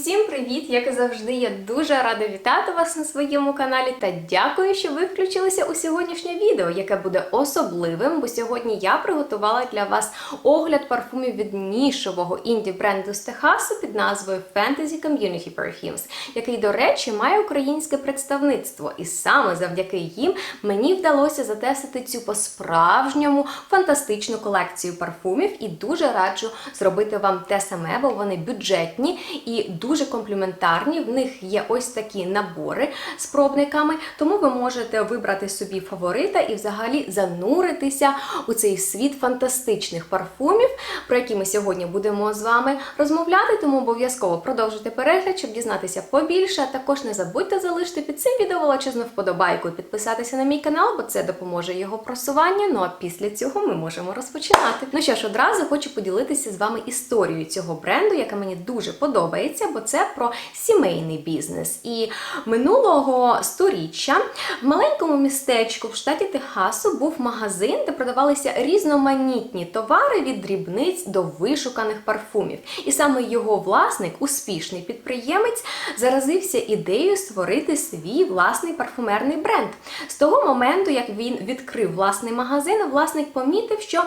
Усім привіт! Як і завжди, я дуже рада вітати вас на своєму каналі та дякую, що ви включилися у сьогоднішнє відео, яке буде особливим, бо сьогодні я приготувала для вас огляд парфумів від нішового інді бренду з Техасу під назвою Fantasy Community Perfumes, який, до речі, має українське представництво. І саме завдяки їм мені вдалося затестити цю по-справжньому фантастичну колекцію парфумів і дуже раджу зробити вам те саме, бо вони бюджетні і дуже компліментарні. В них є ось такі набори з пробниками, тому ви можете вибрати собі фаворита і взагалі зануритися у цей світ фантастичних парфумів, про які ми сьогодні будемо з вами розмовляти. Тому обов'язково продовжуйте перегляд, щоб дізнатися побільше. А також не забудьте залишити під цим відео величезну вподобайку і підписатися на мій канал, бо це допоможе його просуванню. Ну а після цього ми можемо розпочинати. Ну що ж, одразу хочу поділитися з вами історією цього бренду, яка мені дуже подобається, бо це про сімейний бізнес. І минулого сторіччя в маленькому містечку в штаті Техасу був магазин, де продавалися різноманітні товари від дрібниць до вишуканих парфумів. І саме його власник, успішний підприємець, заразився ідеєю створити свій власний парфумерний бренд. З того моменту, як він відкрив власний магазин, власник помітив, що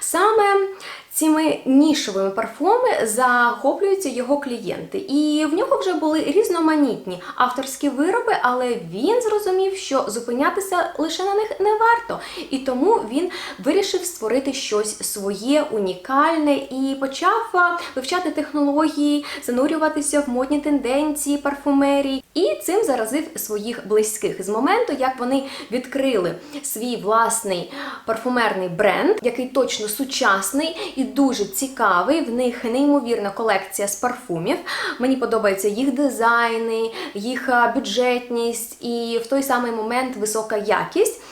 саме Цими нішовими парфуми захоплюються його клієнти, і в нього вже були різноманітні авторські вироби, але він зрозумів, що зупинятися лише на них не варто. І тому він вирішив створити щось своє, унікальне і почав вивчати технології, занурюватися в модні тенденції парфумерії. І цим заразив своїх близьких з моменту, як вони відкрили свій власний парфумерний бренд, який точно сучасний і дуже цікавий. В них неймовірна колекція з парфумів. Мені подобаються їх дизайни, їх бюджетність і в той самий момент висока якість.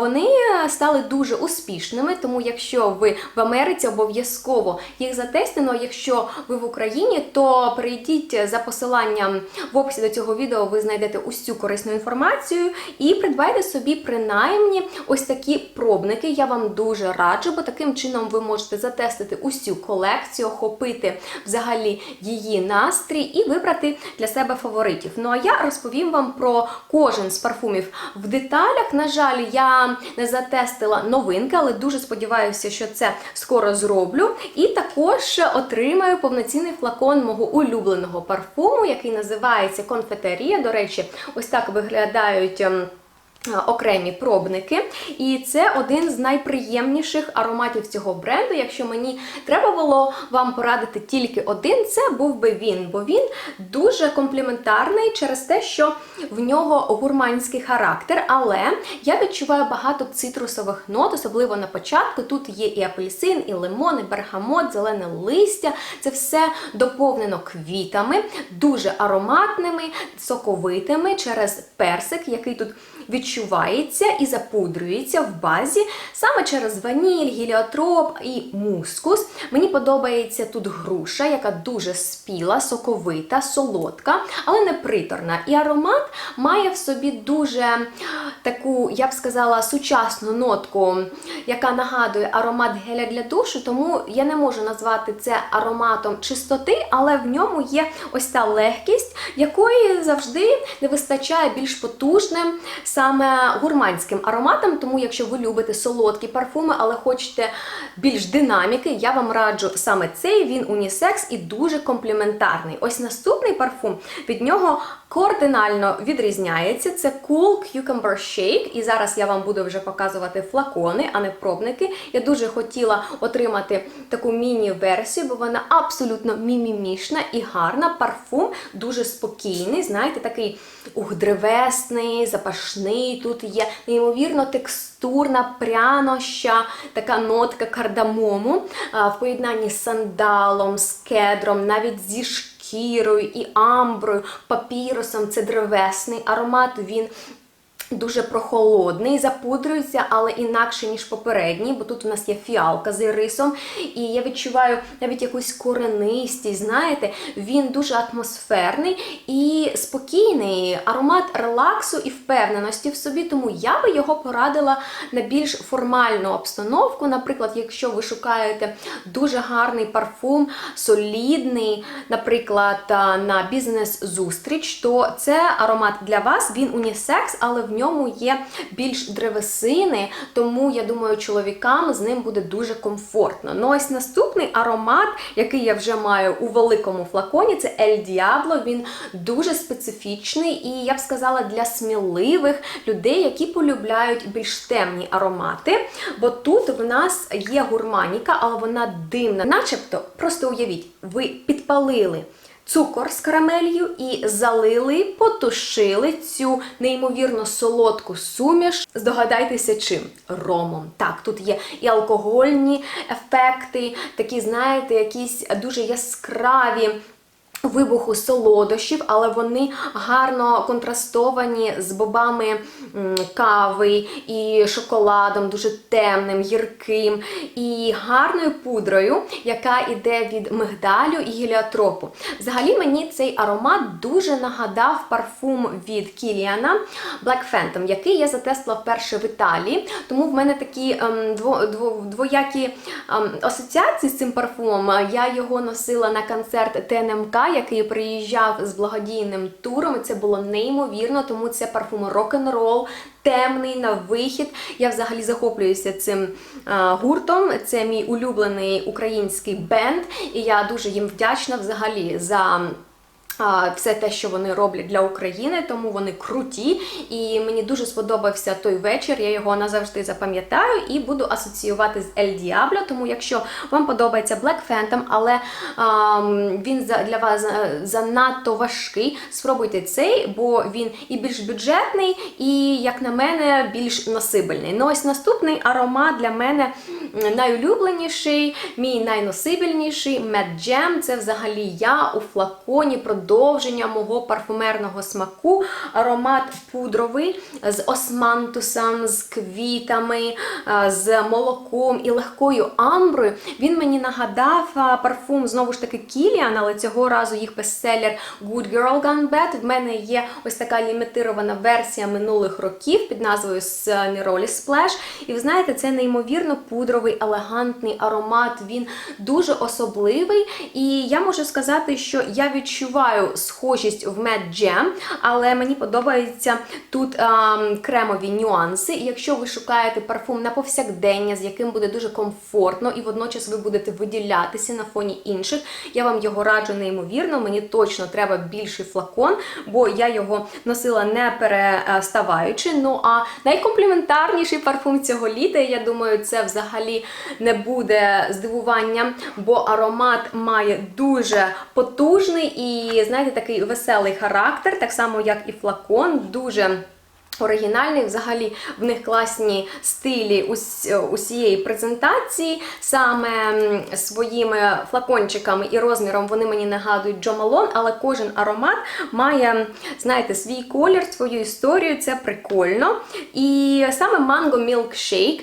Вони стали дуже успішними, тому якщо ви в Америці обов'язково їх затестено. Якщо ви в Україні, то перейдіть за посиланням в описі до цього відео. Ви знайдете усю корисну інформацію і придбайте собі принаймні ось такі пробники. Я вам дуже раджу, бо таким чином ви можете затестити усю колекцію, охопити взагалі її настрій і вибрати для себе фаворитів. Ну а я розповім вам про кожен з парфумів в деталях. На жаль, я не затестила новинки, але дуже сподіваюся, що це скоро зроблю. І також отримаю повноцінний флакон мого улюбленого парфуму, який називається Конфетерія. До речі, ось так виглядають. Ем, Окремі пробники, і це один з найприємніших ароматів цього бренду. Якщо мені треба було вам порадити тільки один, це був би він, бо він дуже компліментарний через те, що в нього гурманський характер. Але я відчуваю багато цитрусових нот, особливо на початку. Тут є і апельсин, і лимон, і бергамот, зелене листя. Це все доповнено квітами, дуже ароматними, соковитими через персик, який тут відчувається і запудрюється в базі саме через ваніль, гіліотроп і мускус. Мені подобається тут груша, яка дуже спіла, соковита, солодка, але не приторна. І аромат має в собі дуже таку, я б сказала, сучасну нотку, яка нагадує аромат геля для душу, тому я не можу назвати це ароматом чистоти, але в ньому є ось та легкість, якої завжди не вистачає більш потужним саме гурманським ароматом. Тому, якщо ви любите солодкі парфуми, але хочете більш динаміки, я вам раджу саме цей. Він унісекс і дуже компліментарний. Ось наступний парфум від нього кардинально відрізняється. Це Cool Cucumber Shake. І зараз я вам буду вже показувати флакони, а не пробники. Я дуже хотіла отримати таку міні-версію, бо вона абсолютно мімімішна і гарна. Парфум дуже спокійний, знаєте, такий ух, древесний, запашний. Тут є неймовірно текстурна, пряноща, така нотка кардамому в поєднанні з сандалом, з кедром, навіть зі шкірою і амброю, папірусом. Це древесний аромат. Він Дуже прохолодний, запудрюється, але інакше, ніж попередній, бо тут у нас є фіалка з ірисом, і я відчуваю навіть якусь коренистість, знаєте, він дуже атмосферний і спокійний, аромат релаксу і впевненості в собі, тому я би його порадила на більш формальну обстановку. Наприклад, якщо ви шукаєте дуже гарний парфум, солідний, наприклад, на бізнес-зустріч, то це аромат для вас, він унісекс, але в ньому є більш древесини, тому я думаю, чоловікам з ним буде дуже комфортно. Ну ось наступний аромат, який я вже маю у великому флаконі, це El Diablo. Він дуже специфічний і я б сказала для сміливих людей, які полюбляють більш темні аромати. Бо тут в нас є гурманіка, але вона димна. Начебто, просто уявіть, ви підпалили цукор з карамелью і залили, потушили цю неймовірно солодку суміш. Здогадайтеся, чим? Ромом. Так, тут є і алкогольні ефекти, такі, знаєте, якісь дуже яскраві. Вибуху солодощів, але вони гарно контрастовані з бобами кави і шоколадом, дуже темним, гірким, і гарною пудрою, яка йде від мигдалю і геліотропу. Взагалі мені цей аромат дуже нагадав парфум від Кіліана Black Phantom, який я затестила вперше в Італії. Тому в мене такі ем, дво, дво, двоякі ем, асоціації з цим парфумом. Я його носила на концерт ТНМК, який приїжджав з благодійним туром. І це було неймовірно, тому це парфум рок-н-рол. Темний на вихід. Я взагалі захоплююся цим а, гуртом. Це мій улюблений український бенд, і я дуже їм вдячна взагалі за. Все те, що вони роблять для України, тому вони круті. І мені дуже сподобався той вечір. Я його назавжди запам'ятаю і буду асоціювати з El Diablo. Тому, якщо вам подобається Black Phantom, але а, він для вас е, занадто важкий, спробуйте цей, бо він і більш бюджетний, і, як на мене, більш носибельний. Ну ось наступний аромат для мене найулюбленіший, мій найносибельніший Mad Jam. Це взагалі я у флаконі продовження мого парфумерного смаку. Аромат пудровий з османтусом, з квітами, з молоком і легкою амброю. Він мені нагадав парфум знову ж таки Кіліан, але цього разу їх бестселер Good Girl Gone Bad. В мене є ось така лімітирована версія минулих років під назвою Neroli Splash. І ви знаєте, це неймовірно пудровий, елегантний аромат. Він дуже особливий. І я можу сказати, що я відчуваю схожість в Mad Jam, але мені подобаються тут ем, кремові нюанси. І якщо ви шукаєте парфум на повсякдення, з яким буде дуже комфортно, і водночас ви будете виділятися на фоні інших, я вам його раджу неймовірно. Мені точно треба більший флакон, бо я його носила не переставаючи. Ну а найкомпліментарніший парфум цього літа, я думаю, це взагалі не буде здивуванням, бо аромат має дуже потужний і, знаєте, такий веселий характер, так само як і флакон, дуже. Оригінальний, взагалі в них класні стилі усієї презентації. Саме своїми флакончиками і розміром вони мені нагадують Джо Малон, але кожен аромат має, знаєте, свій колір, свою історію, це прикольно. І саме Mango Milkshake,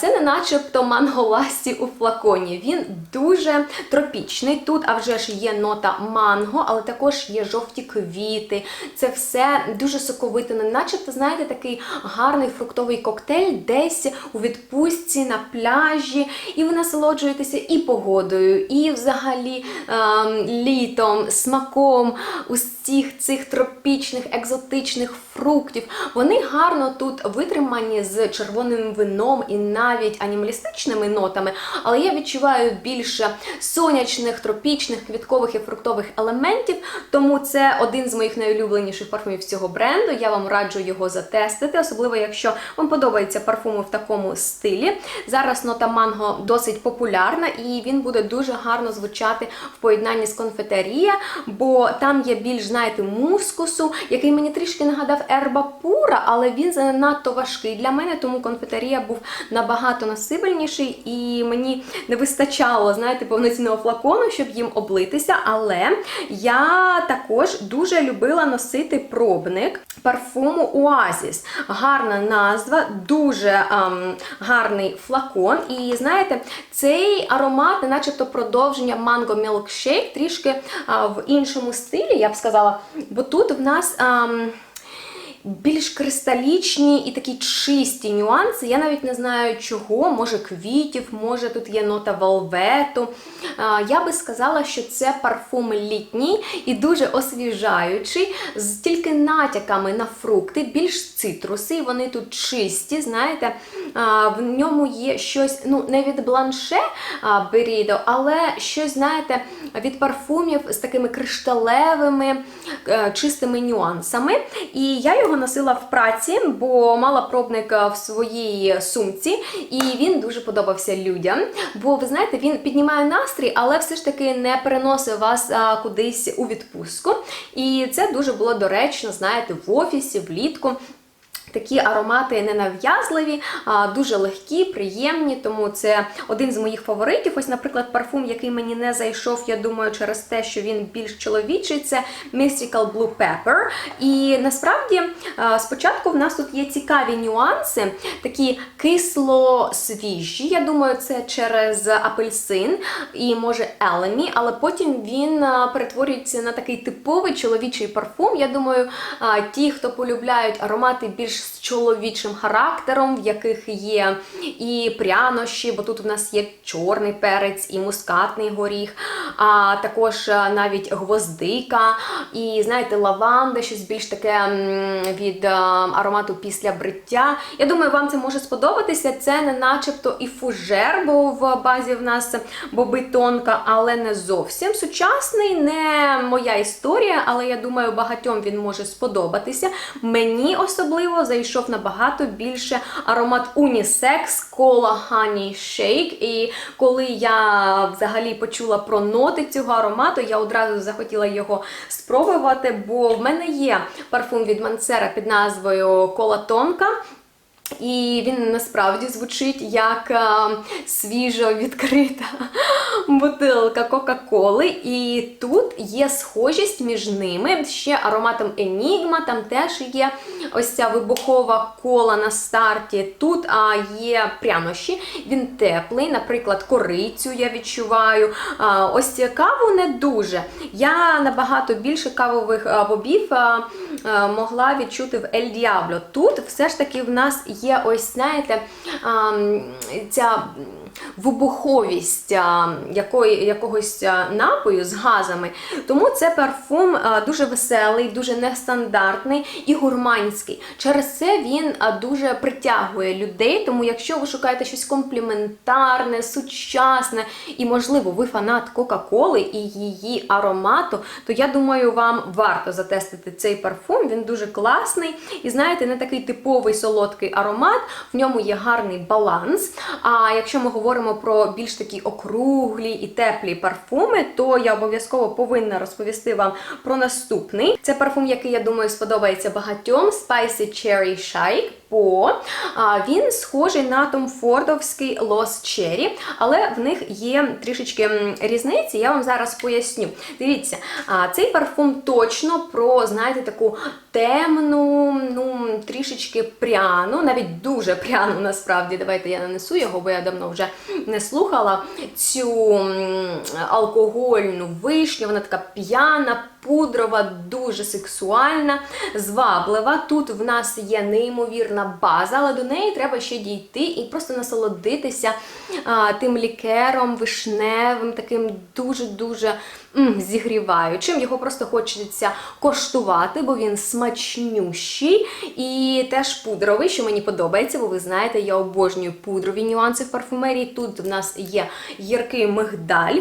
це не начебто манго ласті у флаконі. Він дуже тропічний. Тут, а вже ж є нота манго, але також є жовті квіти. Це все дуже соковите, не начебто, знаєте, такий гарний фруктовий коктейль десь у відпустці на пляжі, і ви насолоджуєтеся і погодою, і взагалі ем, літом, смаком усіх цих тропічних, екзотичних фруктів. Вони гарно тут витримані з червоним вином і навіть анімалістичними нотами, але я відчуваю більше сонячних, тропічних, квіткових і фруктових елементів, тому це один з моїх найулюбленіших парфумів цього бренду. Я вам раджу його затестити, особливо якщо вам подобаються парфуми в такому стилі. Зараз нота манго досить популярна, і він буде дуже гарно звучати в поєднанні з конфетерія, бо там є більш, знаєте, мускусу, який мені трішки нагадав ерба пура, але він занадто важкий для мене, тому конфетерія був набагато насибельніший, і мені не вистачало, знаєте, повноцінного флакону, щоб їм облитися. Але я також дуже любила носити пробник парфуму. Oasis. Гарна назва, дуже ем, гарний флакон. І знаєте, цей аромат, начебто продовження Mango Milkshake, трішки а, в іншому стилі, я б сказала. Бо тут в нас. ем, більш кристалічні і такі чисті нюанси. Я навіть не знаю чого, може квітів, може тут є нота велвету. Я би сказала, що це парфум літній і дуже освіжаючий, з тільки натяками на фрукти, більш цитруси, вони тут чисті, знаєте, в ньому є щось, ну, не від бланше Берідо, але щось, знаєте, від парфумів з такими кришталевими, е, чистими нюансами. І я його носила в праці, бо мала пробник е, в своїй сумці, і він дуже подобався людям. Бо ви знаєте, він піднімає настрій, але все ж таки не переносить вас а, кудись у відпустку. І це дуже було доречно, знаєте, в офісі, влітку. Такі аромати ненав'язливі, дуже легкі, приємні, тому це один з моїх фаворитів. Ось, наприклад, парфум, який мені не зайшов, я думаю, через те, що він більш чоловічий, це Mystical Blue Pepper. І насправді спочатку в нас тут є цікаві нюанси, такі кисло-свіжі. Я думаю, це через апельсин і може елемі, але потім він перетворюється на такий типовий чоловічий парфум. Я думаю, ті, хто полюбляють аромати більш з чоловічим характером, в яких є і прянощі, бо тут у нас є чорний перець і мускатний горіх, а також навіть гвоздика, і знаєте, лаванда, щось більш таке від аромату після бриття. Я думаю, вам це може сподобатися. Це не начебто і фужер, бо в базі в нас боби тонка, але не зовсім сучасний, не моя історія, але я думаю, багатьом він може сподобатися. Мені особливо зайшов набагато більше аромат унісекс кола Honey Shake. І коли я взагалі почула про ноти цього аромату, я одразу захотіла його спробувати, бо в мене є парфум від Мансера під назвою Кола Тонка. І він насправді звучить як е, свіжо відкрита бутилка Кока-Коли. І тут є схожість між ними. Ще ароматом Енігма, там теж є ось ця вибухова кола на старті. Тут а, є прянощі, він теплий, наприклад, корицю я відчуваю. А, ось каву не дуже. Я набагато більше кавових бобів а, могла відчути в Ель Діабло. Тут все ж таки в нас є ось, знаєте, ця вибуховість якої, якогось напою з газами. Тому це парфум дуже веселий, дуже нестандартний і гурманський. Через це він дуже притягує людей. Тому, якщо ви шукаєте щось компліментарне, сучасне і, можливо, ви фанат Кока-Коли і її аромату, то я думаю, вам варто затестити цей парфум. Він дуже класний. І знаєте, не такий типовий солодкий аромат, в ньому є гарний баланс. А якщо ми говоримо про більш такі округлі і теплі парфуми, то я обов'язково повинна розповісти вам про наступний. Це парфум, який, я думаю, сподобається багатьом Spicy Cherry Shake. Бо він схожий на Том Фордовський Lost Cherry, але в них є трішечки різниці, я вам зараз поясню. Дивіться, цей парфум точно про, знаєте, таку темну, ну, трішечки пряну, навіть дуже пряну насправді. Давайте я нанесу його, бо я давно вже не слухала цю алкогольну вишню, вона така п'яна, пудрова, дуже сексуальна, зваблива. Тут в нас є неймовірна база, але до неї треба ще дійти і просто насолодитися а, тим лікером вишневим, таким дуже-дуже зігріваючим. Його просто хочеться коштувати, бо він смачнющий і теж пудровий, що мені подобається, бо ви знаєте, я обожнюю пудрові нюанси в парфумерії. Тут в нас є гіркий мигдаль.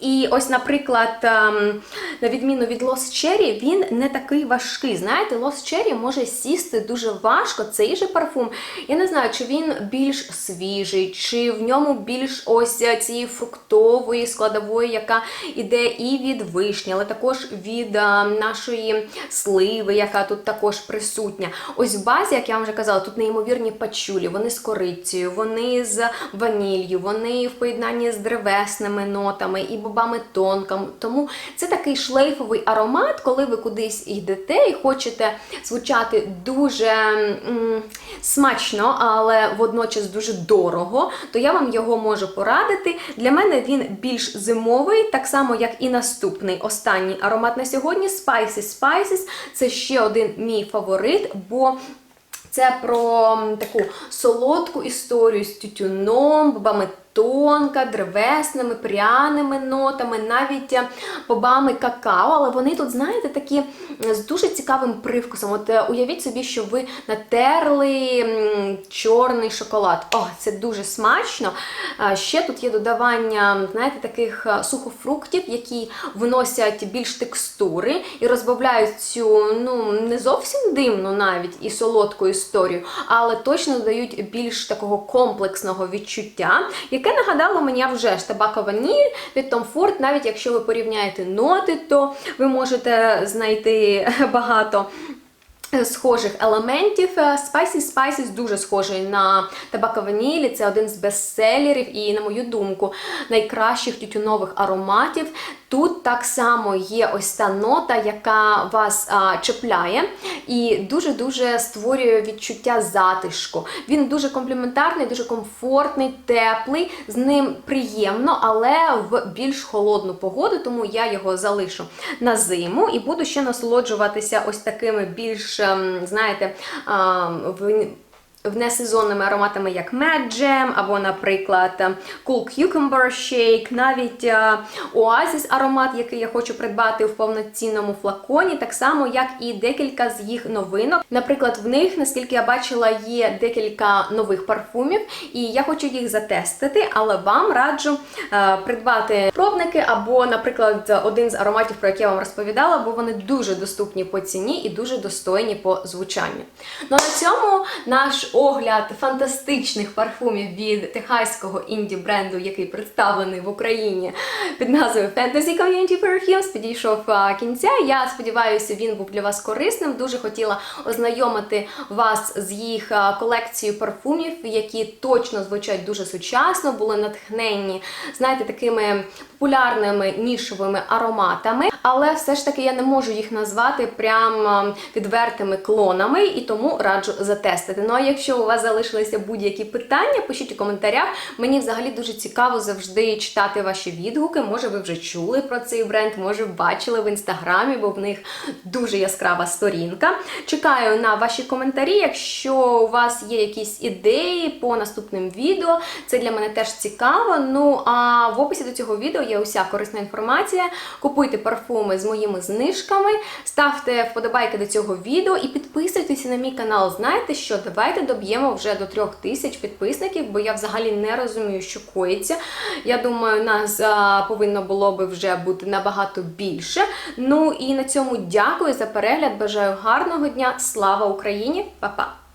І ось, наприклад, ем, на відміну від Lost Cherry, він не такий важкий. Знаєте, Lost Cherry може сісти дуже важко. Цей же парфум. Я не знаю, чи він більш свіжий, чи в ньому більш ось цієї фруктової складової, яка іде і від вишні, але також від ем, нашої сливи, яка тут також присутня. Ось в базі, як я вам вже казала, тут неймовірні пачулі, вони з корицею, вони з ванілью, вони в поєднанні з древесними нотами. І бобами тонка. Тому це такий шлейфовий аромат, коли ви кудись йдете і хочете звучати дуже м, смачно, але водночас дуже дорого, то я вам його можу порадити. Для мене він більш зимовий, так само як і наступний останній аромат на сьогодні Spicy Spices. Це ще один мій фаворит, бо це про таку солодку історію з тютюном, бобами тонка, древесними, пряними нотами, навіть е, бобами какао, але вони тут, знаєте, такі з дуже цікавим привкусом. От е, уявіть собі, що ви натерли чорний шоколад. О, це дуже смачно. Ще тут є додавання, знаєте, таких е, сухофруктів, які вносять більш текстури і розбавляють цю, ну, не зовсім димну навіть і солодку історію, але точно додають більш такого комплексного відчуття, яке нагадало мені вже ж табака ваніль від Tom Ford. Навіть якщо ви порівняєте ноти, то ви можете знайти багато. Схожих елементів Spicy Spices дуже схожий на табака ванілі. Це один з бестселерів і, на мою думку, найкращих тютюнових ароматів. Тут так само є ось та нота, яка вас а, чіпляє і дуже-дуже створює відчуття затишку. Він дуже компліментарний, дуже комфортний, теплий, з ним приємно, але в більш холодну погоду, тому я його залишу на зиму і буду ще насолоджуватися ось такими більш, ем, знаєте, в- Внесезонними ароматами, як Mad Jam, або, наприклад, Cool Cucumber Shake, навіть е, Oasis аромат, який я хочу придбати в повноцінному флаконі, так само, як і декілька з їх новинок. Наприклад, в них, наскільки я бачила, є декілька нових парфумів, і я хочу їх затестити, але вам раджу е, придбати пробники, або, наприклад, один з ароматів, про який я вам розповідала, бо вони дуже доступні по ціні і дуже достойні по звучанню. Ну а на цьому наш огляд фантастичних парфумів від техаського інді бренду, який представлений в Україні під назвою Fantasy Community Perfumes, підійшов кінця. Я сподіваюся, він був для вас корисним. Дуже хотіла ознайомити вас з їх колекцією парфумів, які точно звучать дуже сучасно, були натхненні, знаєте, такими популярними нішовими ароматами, але все ж таки я не можу їх назвати прям відвертими клонами, і тому раджу затестити. Ну а якщо у вас залишилися будь-які питання, пишіть у коментарях. Мені взагалі дуже цікаво завжди читати ваші відгуки. Може, ви вже чули про цей бренд, може, бачили в інстаграмі, бо в них дуже яскрава сторінка. Чекаю на ваші коментарі. Якщо у вас є якісь ідеї по наступним відео, це для мене теж цікаво. Ну а в описі до цього відео є уся корисна інформація. Купуйте парфуми з моїми знижками, ставте вподобайки до цього відео і підписуйтеся на мій канал. Знаєте що? Давайте доб'ємо вже до трьох тисяч підписників, бо я взагалі не розумію, що коїться. Я думаю, нас повинно було би вже бути набагато більше. Ну і на цьому дякую за перегляд. Бажаю гарного дня. Слава Україні! Па-па!